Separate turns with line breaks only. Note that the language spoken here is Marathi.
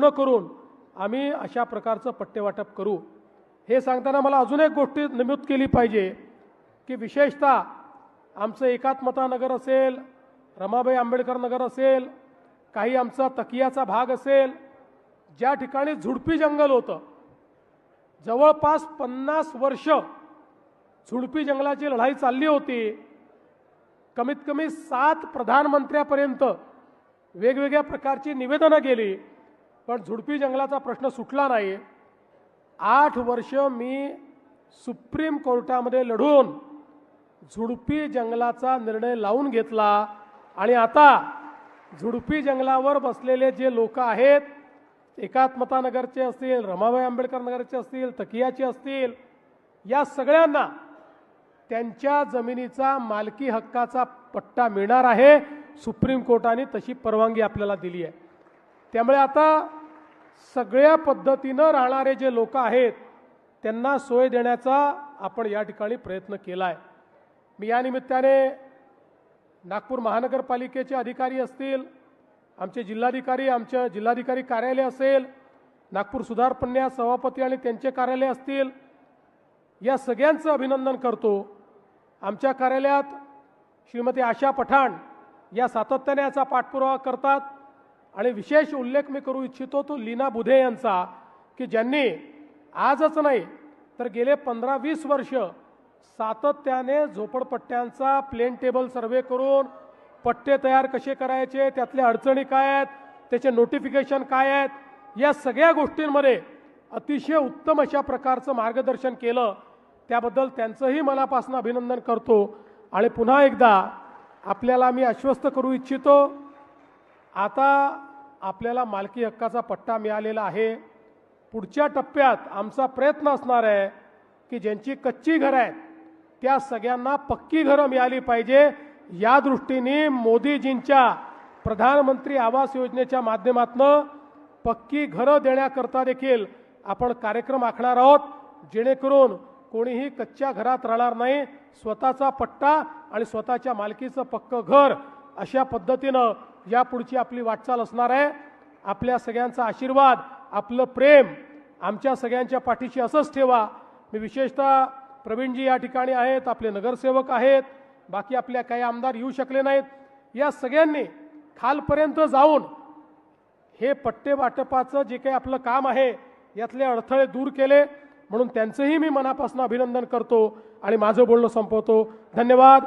पूर्ण करून आम्ही अशा प्रकारचं पट्टेवाटप करू. हे सांगताना मला अजून एक गोष्टी नमूद केली पाहिजे की विशेषतः आमचं एकात्मता नगर असेल रमाबाई आंबेडकर नगर असेल काही आमचा तकियाचा भाग असेल ज्या ठिकाणी झुडपी जंगल होतं. जवळपास पन्नास वर्ष झुडपी जंगलाची लढाई चालली होती. कमीत कमी सात प्रधानमंत्र्यापर्यंत वेगवेगळ्या प्रकारची निवेदनं गेली. पण झुडपी जंगलाचा प्रश्न सुटला नाही. आठ वर्ष मी सुप्रीम कोर्टामध्ये लढून झुडपी जंगलाचा निर्णय लावून घेतला आणि आता झुडपी जंगलावर बसलेले जे लोक आहेत एकात्मता नगरचे असतील रमाबाई आंबेडकर नगरचे असतील तकियाचे असतील या सगळ्यांना त्यांच्या जमिनीचा मालकी हक्काचा पट्टा मिळणार आहे. सुप्रीम कोर्टाने तशी परवानगी आपल्याला दिली आहे. त्यामुळे आता सगळ्या पद्धतीनं राहणारे जे लोक आहेत त्यांना सोय देण्याचा आपण या ठिकाणी प्रयत्न केला आहे मी या निमित्ताने नागपूर महानगरपालिकेचे अधिकारी असतील आमचे जिल्हाधिकारी आमच्या जिल्हाधिकारी कार्यालय असेल नागपूर सुधारपन्या सभापती आणि त्यांचे कार्यालय असतील या सगळ्यांचं अभिनंदन करतो. आमच्या कार्यालयात श्रीमती आशा पठाण या सातत्याने याचा पाठपुरावा करतात. आणि विशेष उल्लेख मी करू इच्छितो तो लीना बुधे यांचा की ज्यांनी आजच नाही तर गेले पंधरा वीस वर्ष सातत्याने झोपडपट्ट्यांचा प्लेन टेबल सर्वे करून पट्टे तयार कसे करायचे त्यातल्या अडचणी काय आहेत त्याचे नोटिफिकेशन काय आहेत या सगळ्या गोष्टींमध्ये अतिशय उत्तम अशा प्रकारचं मार्गदर्शन केलं. त्याबद्दल त्यांचंही मनापासून अभिनंदन करतो. आणि पुन्हा एकदा आपल्याला मी आश्वस्त करू इच्छितो आता आपल्याला मालकी हक्काचा पट्टा मिळालेला आहे. पुढच्या टप्प्यात आमचा प्रयत्न असणार आहे की ज्यांची कच्ची घरं आहेत त्या सगळ्यांना पक्की घरं मिळाली पाहिजे. या दृष्टीने मोदीजींच्या प्रधानमंत्री आवास योजनेच्या माध्यमातून पक्की घरं देण्याकरता देखील आपण कार्यक्रम आखणार आहोत. जेणेकरून कोणीही कच्च्या घरात राहणार नाही स्वतःचा पट्टा आणि स्वतःच्या मालकीचं पक्कं घर अशा पद्धतीनं यापुढची आपली वाटचाल असणार आहे. आपल्या सगळ्यांचा आशीर्वाद आपलं प्रेम आमच्या सगळ्यांच्या पाठीशी असंच ठेवा. मी विशेषतः प्रवीणजी या ठिकाणी आहेत आपले नगरसेवक आहेत. बाकी आपल्या काही आमदार येऊ शकले नाहीत. या सगळ्यांनी खालपर्यंत जाऊन हे पट्टे वाटपाचं जे काही आपलं काम आहे यातले अडथळे दूर केले. म्हणून त्यांचंही मी मनापासून अभिनंदन करतो आणि माझं बोलणं संपवतो. धन्यवाद.